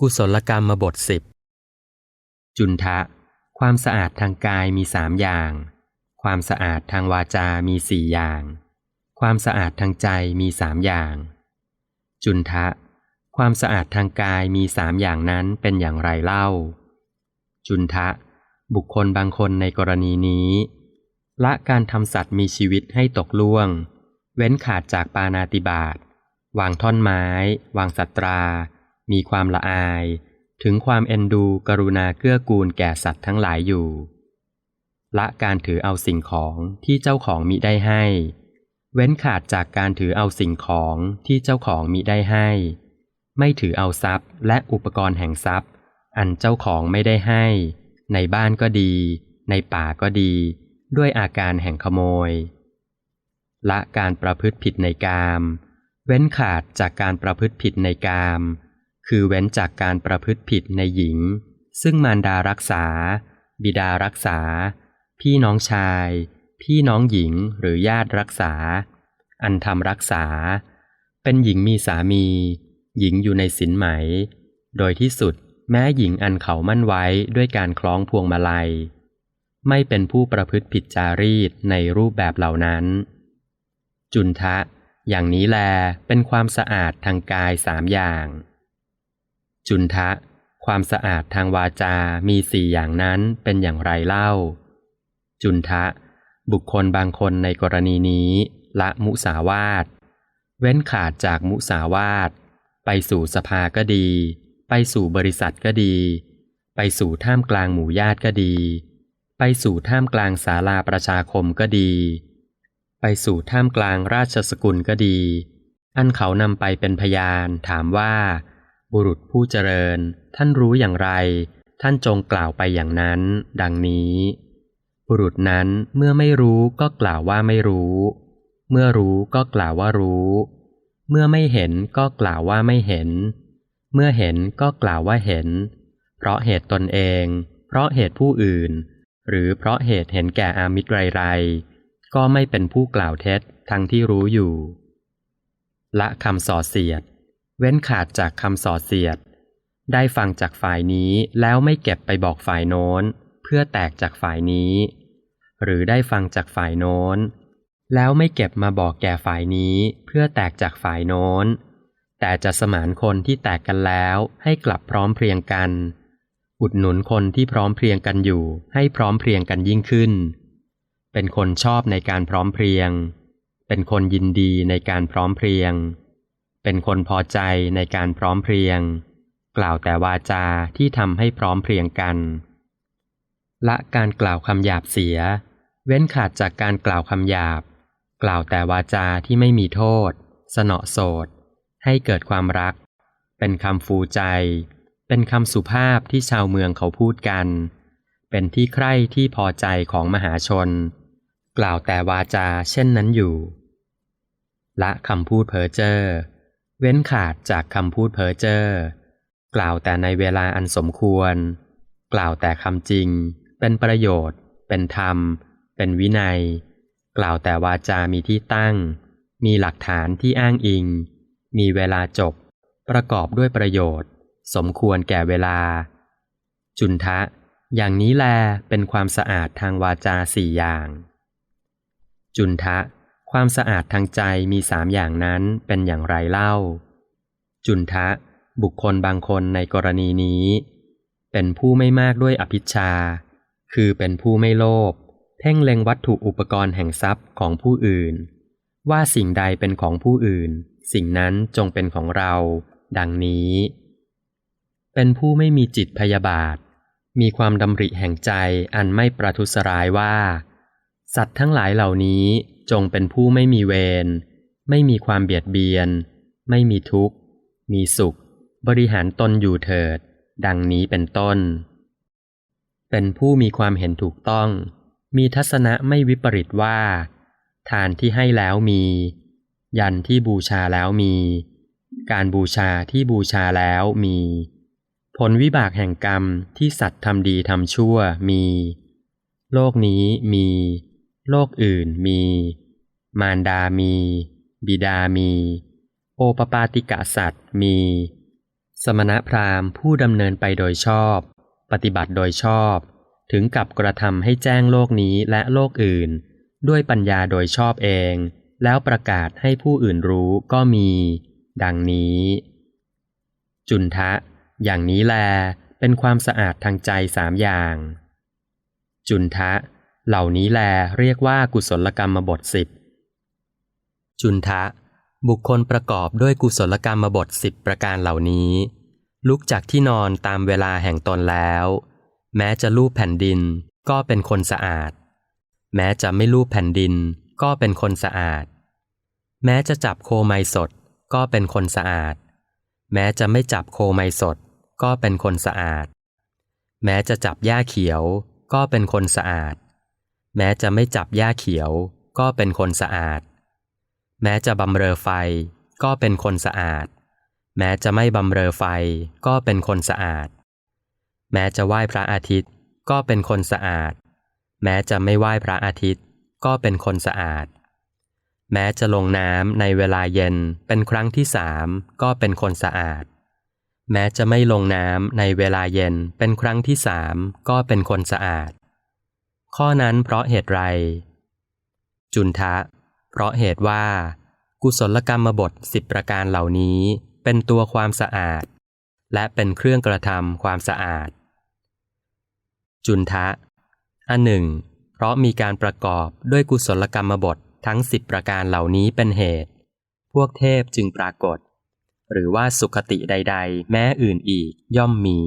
กุศลกรรมบทสิบจุนทะ ความสะอาดทางกายมีสามอย่าง ความสะอาดทางวาจา มีสี่อย่าง ความสะอาดทางใจมีสามอย่าง จุนทะ ความสะอาดทางกายมีสามอย่างนั้นเป็นอย่างไรเล่า จุนทะ บุคคลบางคนในกรณีนี้ ละการทำสัตว์มีชีวิตให้ตกล่วง เว้นขาดจากปานาติบาตวางท่อนไม้ วางสัตรา มีความละอาย ถึงความเอ็นดูกรุณาเกื้อกูลแก่สัตว์ทั้งหลายอยู่ ละการถือเอาสิ่งของที่เจ้าของมิได้ให้ เว้นขาดจากการถือเอาสิ่งของที่เจ้าของมิได้ให้ ไม่ถือเอาทรัพย์และอุปกรณ์แห่งทรัพย์ อันเจ้าของไม่ได้ให้ ในบ้านก็ดี ในป่าก็ดี ด้วยอาการแห่งขโมย ละการประพฤติผิดในกามเว้นขาดจากการประพฤติผิดในกาม คือเว้นจากการประพฤติผิดในหญิง ซึ่งมารดารักษา บิดารักษา พี่น้องชาย พี่น้องหญิงหรือญาติรักษา อันทำรักษา เป็นหญิงมีสามี หญิงอยู่ในสินไหม โดยที่สุดแม้หญิงอันเขามั่นไว้ด้วยการคล้องพวงมาลัย ไม่เป็นผู้ประพฤติผิดจารีตในรูปแบบเหล่านั้น จุนทะ อย่างนี้แลเป็นความสะอาดทางกายสามอย่าง จุนทะ ความสะอาดทางวาจา มีสี่อย่างนั้นเป็นอย่างไรเล่า จุนทะ บุคคลบางคนในกรณีนี้ ละมุสาวาท เว้นขาดจากมุสาวาท ไปสู่สภาก็ดี ไปสู่บริษัทก็ดี ไปสู่ท่ามกลางหมู่ญาติก็ดี ไปสู่ท่ามกลางศาลาประชาคมก็ดี ไปสู่ท่ามกลางราชสกุลก็ดี อันเขานำไปเป็นพยานถามว่า บุรุษผู้เจริญ ท่านรู้อย่างไร ท่านจงกล่าวไปอย่างนั้น ดังนี้ บุรุษนั้นเมื่อไม่รู้ก็กล่าวว่าไม่รู้ เมื่อรู้ก็กล่าวว่ารู้ เมื่อไม่เห็นก็กล่าวว่าไม่เห็น เมื่อเห็นก็กล่าวว่าเห็น เพราะเหตุตนเอง เพราะเหตุผู้อื่น หรือเพราะเหตุเห็นแก่อามิตรไรๆก็ไม่เป็นผู้กล่าวเท็จทั้งที่รู้อยู่ ละคำส่อเสียด เว้นขาดจากคำส่อเสียด ได้ฟังจากฝ่ายนี้แล้วไม่เก็บไปบอกฝ่ายโน้น เพื่อแตกจากฝ่ายนี้ หรือได้ฟังจากฝ่ายโน้น แล้วไม่เก็บมาบอกแก่ฝ่ายนี้ เพื่อแตกจากฝ่ายโน้น แต่จะสมานคนที่แตกกันแล้วให้กลับพร้อมเพรียงกัน อุดหนุนคนที่พร้อมเพรียงกันอยู่ ให้พร้อมเพรียงกันยิ่งขึ้น เป็นคนชอบในการพร้อมเพรียง เป็นคนยินดีในการพร้อมเพรียง เป็นคนพอใจในการพร้อมเพรียง กล่าวแต่วาจาที่ทำให้พร้อมเพรียงกัน ละการกล่าวคำหยาบเสีย เว้นขาดจากการกล่าวคำหยาบ กล่าวแต่วาจาที่ไม่มีโทษ สนอโสดให้เกิดความรัก เป็นคำฟูใจ เป็นคำสุภาพที่ชาวเมืองเขาพูดกัน เป็นที่ใคร่ที่พอใจของมหาชน กล่าวแต่วาจาเช่นนั้นอยู่ ละคำพูดเพ้อเจ้อ เว้นขาดจากคำพูดเพ้อเจ้อกล่าวแต่ในเวลาอันสมควร กล่าวแต่คำจริง เป็นประโยชน์ เป็นธรรม เป็นวินัย กล่าวแต่วาจามีที่ตั้ง มีหลักฐานที่อ้างอิง มีเวลาจบ ประกอบด้วยประโยชน์ สมควรแก่เวลา จุนทะ อย่างนี้แลเป็นความสะอาดทางวาจาสี่อย่าง จุนทะ ความสะอาดทางใจมีสามอย่างนั้นเป็นอย่างไรเล่า จุนทะ บุคคลบางคนในกรณีนี้ เป็นผู้ไม่มากด้วยอภิชา คือเป็นผู้ไม่โลภเพ่งเล็งวัตถุอุปกรณ์แห่งทรัพย์ของผู้อื่น ว่าสิ่งใดเป็นของผู้อื่น สิ่งนั้นจงเป็นของเรา ดังนี้ เป็นผู้ไม่มีจิตพยาบาท มีความดำริแห่งใจอันไม่ประทุษร้ายว่า สัตว์ทั้งหลายเหล่านี้ จงเป็นผู้ไม่มีเวร ไม่มีความเบียดเบียน ไม่มีทุกข์ มีสุข บริหารตนอยู่เถิด ดังนี้เป็นต้น เป็นผู้มีความเห็นถูกต้อง มีทัศนะไม่วิปริตว่า ทานที่ให้แล้วมี ยันที่บูชาแล้วมี การบูชาที่บูชาแล้วมี ผลวิบากแห่งกรรมที่สัตว์ทำดีทำชั่วมี โลกนี้มี โลกอื่นมี มารดามี บิดามี โอปปาติกะสัตว์มี สมณพราหมณ์ผู้ดำเนินไปโดยชอบ ปฏิบัติโดยชอบ ถึงกับกระทำให้แจ้งโลกนี้และโลกอื่น ด้วยปัญญาโดยชอบเอง แล้วประกาศให้ผู้อื่นรู้ก็มี ดังนี้ จุนทะ อย่างนี้แลเป็นความสะอาดทางใจสามอย่าง จุนทะ เหล่านี้แลเรียกว่ากุศลกรรมบทสิบจุนทะ บุคคลประกอบด้วยกุศลกรรมบทสิบประการเหล่านี้ ลุกจากที่นอนตามเวลาแห่งตนแล้ว แม้จะลูบแผ่นดินก็เป็นคนสะอาด แม้จะไม่ลูบแผ่นดินก็เป็นคนสะอาด แม้จะจับโคไมสดก็เป็นคนสะอาด แม้จะไม่จับโคไมสดก็เป็นคนสะอาด แม้จะจับหญ้าเขียวก็เป็นคนสะอาด แม้จะไม่จับหญ้าเขียว ก็เป็นคนสะอาด แม้จะบำเรอไฟ ก็เป็นคนสะอาด แม้จะไม่บำเรอไฟ ก็เป็นคนสะอาด แม้จะไหว้พระอาทิตย์ ก็เป็นคนสะอาด แม้จะไม่ไหว้พระอาทิตย์ ก็เป็นคนสะอาด แม้จะลงน้ำในเวลาเย็นเป็นครั้งที่สามก็เป็นคนสะอาด แม้จะไม่ลงน้ำในเวลาเย็นเป็นครั้งที่สามก็เป็นคนสะอาด ข้อนั้นเพราะเหตุไร จุนทะ เพราะเหตุว่า กุศลกรรมบทสิบประการเหล่านี้เป็นตัวความสะอาด และเป็นเครื่องกระทำความสะอาด จุนทะ อันหนึ่ง เพราะมีการประกอบด้วยกุศลกรรมบททั้งสิบประการเหล่านี้เป็นเหตุ พวกเทพจึงปรากฏ หรือว่าสุขติใด ๆ แม้อื่นอีกย่อมมี